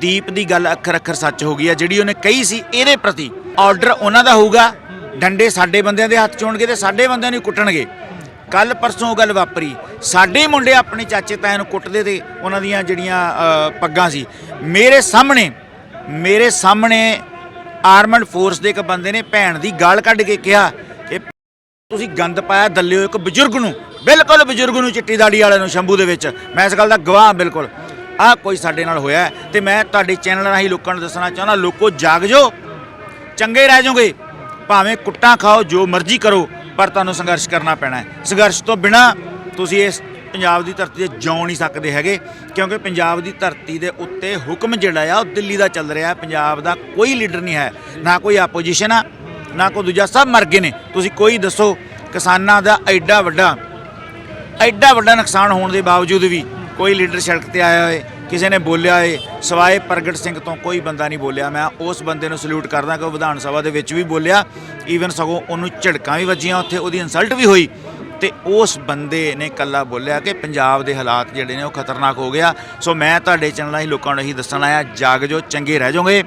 ਦੀਪ ਦੀ ਗੱਲ ਅੱਖਰ ਅੱਖਰ ਸੱਚ ਹੋ ਗਈ ਆ, ਜਿਹੜੀ ਉਹਨੇ ਕਹੀ ਸੀ ਇਹਦੇ ਪ੍ਰਤੀ ਆਰਡਰ ਉਹਨਾਂ ਦਾ ਹੋਊਗਾ। ਡੰਡੇ ਸਾਡੇ ਬੰਦਿਆਂ ਦੇ ਹੱਥ ਚੋਣਗੇ ਤੇ ਸਾਡੇ ਬੰਦਿਆਂ ਨੂੰ ਕੁੱਟਣਗੇ। ਕੱਲ ਪਰਸੋਂ ਉਹ ਗੱਲ ਵਾਪਰੀ। ਸਾਡੇ ਮੁੰਡੇ ਆਪਣੇ ਚਾਚੇ ਤਾਇਆਂ ਨੂੰ ਕੁੱਟਦੇ ਤੇ ਉਹਨਾਂ ਦੀਆਂ ਜਿਹੜੀਆਂ ਪੱਗਾਂ ਸੀ। ਮੇਰੇ ਸਾਹਮਣੇ ਮੇਰੇ ਸਾਹਮਣੇ ਆਰਮਡ ਫੋਰਸ ਦੇ ਇੱਕ ਬੰਦੇ ਨੇ ਭੈਣ ਦੀ ਗਾਲ ਕੱਢ ਕੇ ਕਿਹਾ ਕਿ ਤੁਸੀਂ ਗੰਦ ਪਾਇਆ ਦੱਲਿਓ ਇੱਕ ਬਜ਼ੁਰਗ ਨੂੰ। ਬਿਲਕੁਲ ਬਜ਼ੁਰਗ ਨੂੰ ਚਿੱਟੀ ਦਾੜੀ ਵਾਲੇ ਨੂੰ ਸ਼ੰਭੂ ਦੇ ਵਿੱਚ। ਮੈਂ ਇਸ ਗੱਲ ਦਾ ਗਵਾਹ ਬਿਲਕੁਲ। ਆਹ ਕੋਈ ਸਾਡੇ ਨਾਲ ਹੋਇਆ ਹੈ ਤੇ ਮੈਂ ਤੁਹਾਡੇ ਚੈਨਲ ਰਾਹੀਂ ਲੋਕਾਂ ਨੂੰ ਦੱਸਣਾ ਚਾਹੁੰਦਾ, ਲੋਕੋ ਜਾਗ ਜੋ ਚੰਗੇ ਰਹਿ ਜਾਓਗੇ, ਭਾਵੇਂ ਕੁੱਟਾਂ ਖਾਓ, ਜੋ ਮਰਜ਼ੀ ਕਰੋ, ਪਰ ਤੁਹਾਨੂੰ ਸੰਘਰਸ਼ ਕਰਨਾ ਪੈਣਾ ਹੈ। ਸੰਘਰਸ਼ ਤੋਂ ਬਿਨਾ ਤੁਸੀਂ ਇਸ ਪੰਜਾਬ ਦੀ ਧਰਤੀ ਤੇ ਜਿਉ ਨਹੀਂ ਸਕਦੇ ਹੈਗੇ, ਕਿਉਂਕਿ ਪੰਜਾਬ ਦੀ ਧਰਤੀ ਦੇ ਉੱਤੇ ਹੁਕਮ ਜਿਹੜਾ ਆ, ਉਹ ਦਿੱਲੀ ਦਾ ਚੱਲ ਰਿਹਾ ਪੰਜਾਬ ਦਾ ਕੋਈ ਲੀਡਰ ਨਹੀਂ ਹੈ, ਨਾ ਕੋਈ ਆਪੋਜੀਸ਼ਨ ਆ, ਨਾ ਕੋਈ ਦੂਜਾ, ਸਭ ਮਰ ਗਏ ਨੇ। ਤੁਸੀਂ ਕੋਈ ਦੱਸੋ, ਕਿਸਾਨਾਂ ਦਾ ਐਡਾ ਵੱਡਾ ਐਡਾ ਵੱਡਾ ਨੁਕਸਾਨ ਹੋਣ ਦੇ ਬਾਵਜੂਦ ਵੀ ਕੋਈ ਲੀਡਰ ਸੜਕ ਤੇ ਆਇਆ ਹੋਏ, ਕਿਸੇ ਨੇ ਬੋਲਿਆ ਏ ਸਵਾਏ ਪ੍ਰਗਟ ਸਿੰਘ ਤੋਂ ਕੋਈ ਬੰਦਾ ਨਹੀਂ ਬੋਲਿਆ। ਮੈਂ ਉਸ ਬੰਦੇ ਨੂੰ ਸਲੂਟ ਕਰਦਾ ਕਿ ਉਹ ਵਿਧਾਨ ਸਭਾ ਦੇ ਵਿੱਚ ਵੀ ਬੋਲਿਆ ਈਵਨ ਸਗੋਂ ਉਹਨੂੰ ਝੜਕਾਂ ਵੀ ਵੱਜੀਆਂ ਉੱਥੇ, ਉਹਦੀ ਇਨਸਲਟ ਵੀ ਹੋਈ। ਤੇ ਉਸ ਬੰਦੇ ਨੇ ਕੱਲਾ ਬੋਲਿਆ ਕਿ ਪੰਜਾਬ ਦੇ ਹਾਲਾਤ ਜਿਹੜੇ ਨੇ ਉਹ ਖਤਰਨਾਕ ਹੋ ਗਿਆ। ਸੋ ਮੈਂ ਤੁਹਾਡੇ ਚੈਨਲ ਰਾਹੀਂ ਲੋਕਾਂ ਨੂੰ ਇਹੀ ਦੱਸਣ ਆਇਆ ਜਾਗ ਜੋ ਚੰਗੇ ਰਹਿ ਜਾਓਗੇ।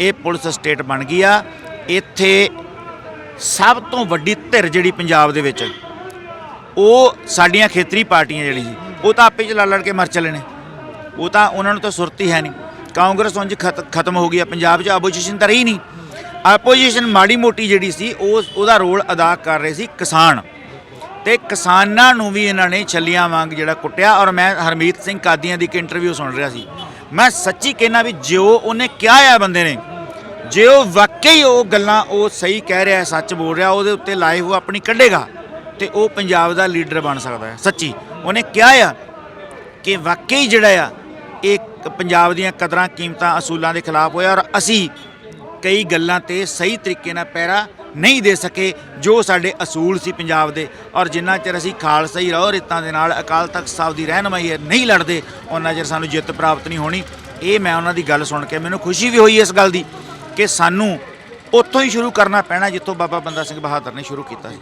ਇਹ ਪੁਲਿਸ ਸਟੇਟ ਬਣ ਗਈ ਆ। ਇੱਥੇ ਸਭ ਤੋਂ ਵੱਡੀ ਧਿਰ ਜਿਹੜੀ ਪੰਜਾਬ ਦੇ ਵਿੱਚ, ਉਹ ਸਾਡੀਆਂ ਖੇਤਰੀ ਪਾਰਟੀਆਂ ਜਿਹੜੀ ਸੀ ਉਹ ਤਾਂ ਆਪੇ ਚ ਲੜ ਲੜ ਕੇ ਮਰ ਚਲੇ ਨੇ। ਉਹ ਤਾਂ ਉਹਨਾਂ ਨੂੰ ਤਾਂ ਸੁਰਤ ਹੀ ਹੈ ਨਹੀਂ। ਕਾਂਗਰਸ ਉਂਝ ਖਤ- ਖਤਮ ਹੋ ਗਈ ਆ। ਪੰਜਾਬ 'ਚ ਆਪੋਜੀਸ਼ਨ ਤਾਂ ਰਹੀ ਨਹੀਂ। ਆਪੋਜੀਸ਼ਨ ਮਾੜੀ ਮੋਟੀ ਜਿਹੜੀ ਸੀ, ਉਹ ਉਹਦਾ ਰੋਲ ਅਦਾ ਕਰ ਰਹੇ ਸੀ ਕਿਸਾਨ। ਤੇ ਕਿਸਾਨਾਂ ਨੂੰ ਵੀ ਇਹਨਾਂ ਨੇ ਛੱਲੀਆਂ ਵਾਂਗ ਜਿਹੜਾ ਕੁੱਟਿਆ। ਔਰ ਮੈਂ ਹਰਮੀਤ ਸਿੰਘ ਕਾਦੀਆਂ ਦੀ ਇੱਕ ਇੰਟਰਵਿਊ ਸੁਣ ਰਿਹਾ ਸੀ। ਮੈਂ ਸੱਚੀ ਕਹਿਣਾ ਵੀ ਜਿਉ ਉਹਨੇ ਕਿਹਾ ਆ ਬੰਦੇ ਨੇ, ਜੇ ਉਹ ਵਾਕਈ ਉਹ ਗੱਲਾਂ ਉਹ ਸਹੀ ਕਹਿ ਰਿਹਾ, ਸੱਚ ਬੋਲ ਰਿਹਾ, ਉਹਦੇ ਉੱਤੇ ਲਾਈਵ ਉਹ ਆਪਣੀ ਕੱਢੇਗਾ। ਤੇ ਉਹ ਪੰਜਾਬ ਦਾ ਲੀਡਰ ਬਣ ਸਕਦਾ ਹੈ। ਸੱਚੀ। ਉਹਨੇ ਕਿਹਾ ਆ ਕਿ ਵਾਕਈ ਜਿਹੜਾ ਆ, ਇਹ ਪੰਜਾਬ ਦੀਆਂ ਕਦਰਾਂ, ਕੀਮਤਾਂ, ਅਸੂਲਾਂ ਦੇ ਖਿਲਾਫ ਹੋਇਆ ਔਰ ਅਸੀਂ ਕਈ ਗੱਲਾਂ ਤੇ ਸਹੀ ਤਰੀਕੇ ਨਾਲ ਪੈਰਾ ਨਹੀਂ ਦੇ ਸਕੇ, ਜੋ ਸਾਡੇ ਅਸੂਲ ਸੀ ਪੰਜਾਬ ਦੇ। ਔਰ ਜਿੰਨਾ ਚਿਰ ਅਸੀਂ ਖਾਲਸਾਈ ਰਹੋ, ਰਿਤਾਂ ਦੇ ਨਾਲ ਅਕਾਲ ਤਖਤ ਸਾਹਿਬ ਦੀ ਰਹਿਨਮਾਈ ਨਹੀਂ ਲੜਦੇ ਉਹਨਾਂ ਚਿਰ ਸਾਨੂੰ ਜਿੱਤ ਪ੍ਰਾਪਤ ਨਹੀਂ ਹੋਣੀ। ਇਹ ਮੈਂ ਉਹਨਾਂ ਦੀ ਗੱਲ ਸੁਣ ਕੇ ਮੈਨੂੰ ਖੁਸ਼ੀ ਵੀ ਹੋਈ ਇਸ ਗੱਲ ਦੀ ਕਿ ਸਾਨੂੰ ਉੱਥੋਂ ਹੀ ਸ਼ੁਰੂ ਕਰਨਾ ਪੈਣਾ, ਜਿੱਥੋਂ ਬਾਬਾ ਬੰਦਾ ਸਿੰਘ ਬਹਾਦਰ ਨੇ ਸ਼ੁਰੂ ਕੀਤਾ ਸੀ।